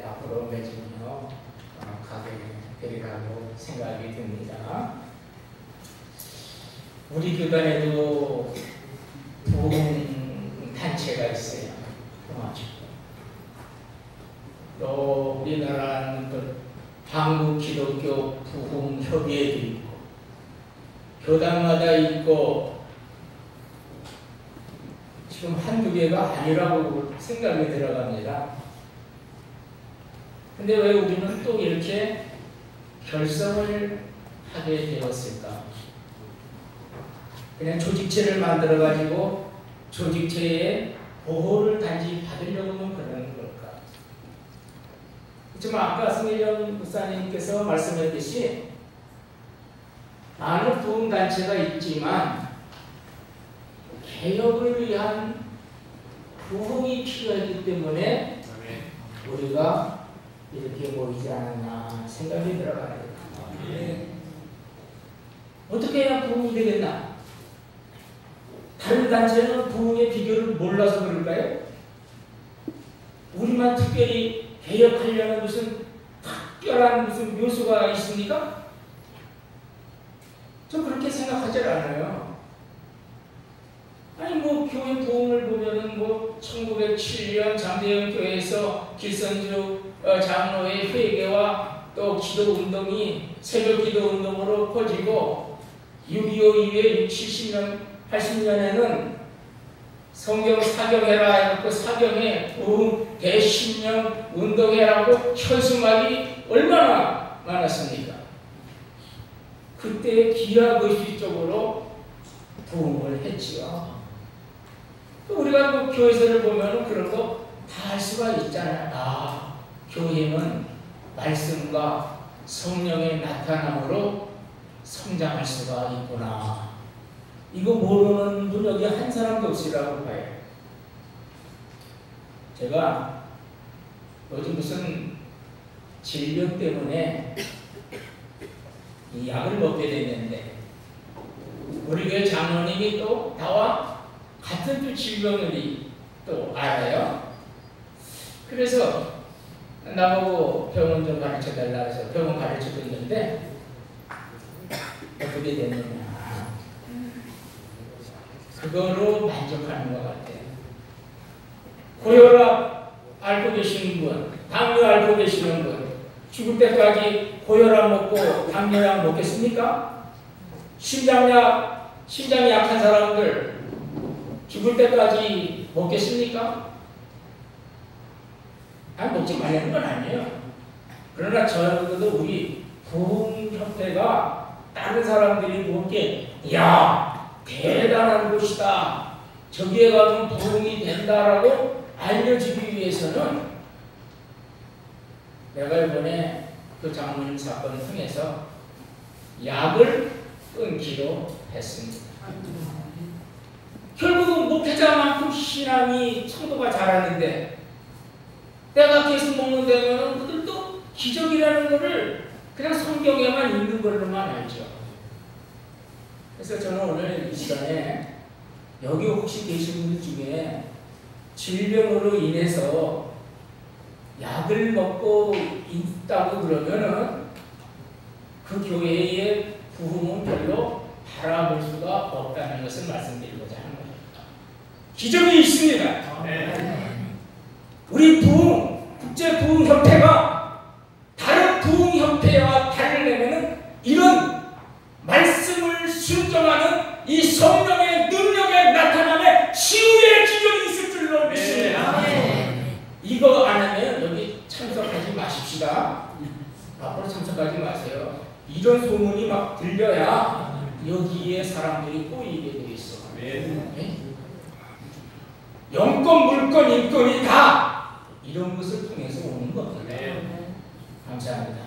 앞으로 매진요 가게 되리라고 생각이 듭니다. 우리 교단에도 부흥 단체가 있어요. 또 우리나라는 또 한국 기독교 부흥 협의회도 있고 교단마다 있고 지금 한두 개가 아니라고 생각이 들어갑니다. 근데 왜 우리는 또 이렇게 결성을 하게 되었을까? 그냥 조직체를 만들어 가지고 조직체의 보호를 단지 받으려고만 그러는 걸까? 그렇지만 아까 승일영 목사님께서 말씀했듯이 많은 부흥단체가 있지만 개혁을 위한 부흥이 필요하기 때문에 우리가 이렇게 모이지 않았나 생각이 들어가요. 어떻게 해야 부흥이 되겠나? 다른 단체는 부흥의 비결을 몰라서 그럴까요? 우리만 특별히 개혁하려는 무슨 특별한 무슨 묘수가 있습니까? 저 그렇게 생각하지 않아요. 아니 뭐 교회 부흥을 보면은 뭐 1907년 장대영 교회에서 길선주 어, 장로의 회개와 또 기도 운동이 새벽 기도 운동으로 퍼지고 6.25 이후에 60, 70년, 80년에는 성경 사경해라 해놓고 사경에 부흥 대신령 운동해라고 현수막이 얼마나 많았습니까? 그때 기하 의식적으로 부흥을 했지요. 우리가 그 교회에서를 보면 그런 거 다 할 수가 있잖아요. 아, 교회는 말씀과 성령의 나타남으로 성장할 수가 있구나. 이거 모르는 분 여기 한 사람도 없으라고 봐요. 제가 요즘 무슨 질병 때문에 이 약을 먹게 됐는데 우리 교회 장로님이 또 나와 같은 또 질병을 또 알아요. 그래서 나보고 병원 좀 가르쳐 달라 해서 병원 가르쳐 줬는데 어떻게 됐느냐. 그거로 만족하는 것 같아요. 고혈압 앓고 계시는 분, 당뇨 앓고 계시는 분, 죽을 때까지 고혈압 먹고 당뇨약 먹겠습니까? 심장약, 심장이 약한 사람들 죽을 때까지 먹겠습니까? 아니, 먹지 말라는 건 아니에요. 그러나 저도 우리 부흥협회가 다른 사람들이 보기에 야 대단한 곳이다. 저기에 가면 부흥이 된다라고 알려주기 위해서는 내가 이번에 그 장모님 사건을 통해서 약을 끊기로 했습니다. 결국은 목회자만큼 신앙이 성도가 자라는데 내가 계속 먹는다면 그들도 기적이라는 것을 그냥 성경에만 있는 걸로만 알죠. 그래서 저는 오늘 이 시간에 여기 혹시 계신 분들 중에 질병으로 인해서 약을 먹고 있다고 그러면은 그 교회의 부흥은 별로 바라볼 수가 없다는 것을 말씀드리고자 하는 겁니다. 기적이 있습니다. 네. 우리 부흥, 국제 부흥 협회가 다른 부흥 협회와 다르려면 이런 말씀을 순종하는 이 성령의 능력의 나타남에 치유의 기적이 있을 줄로 믿습니다. 네. 이거 안 하면 여기 참석하지 마십시다. 앞으로 참석하지 마세요. 이런 소문이 막 들려야 여기에 사람들이 꼬이게 되어 있어. 네? 영권, 물권, 인권이 다 이런 것을 통해서 오는 겁니다. 감사합니다.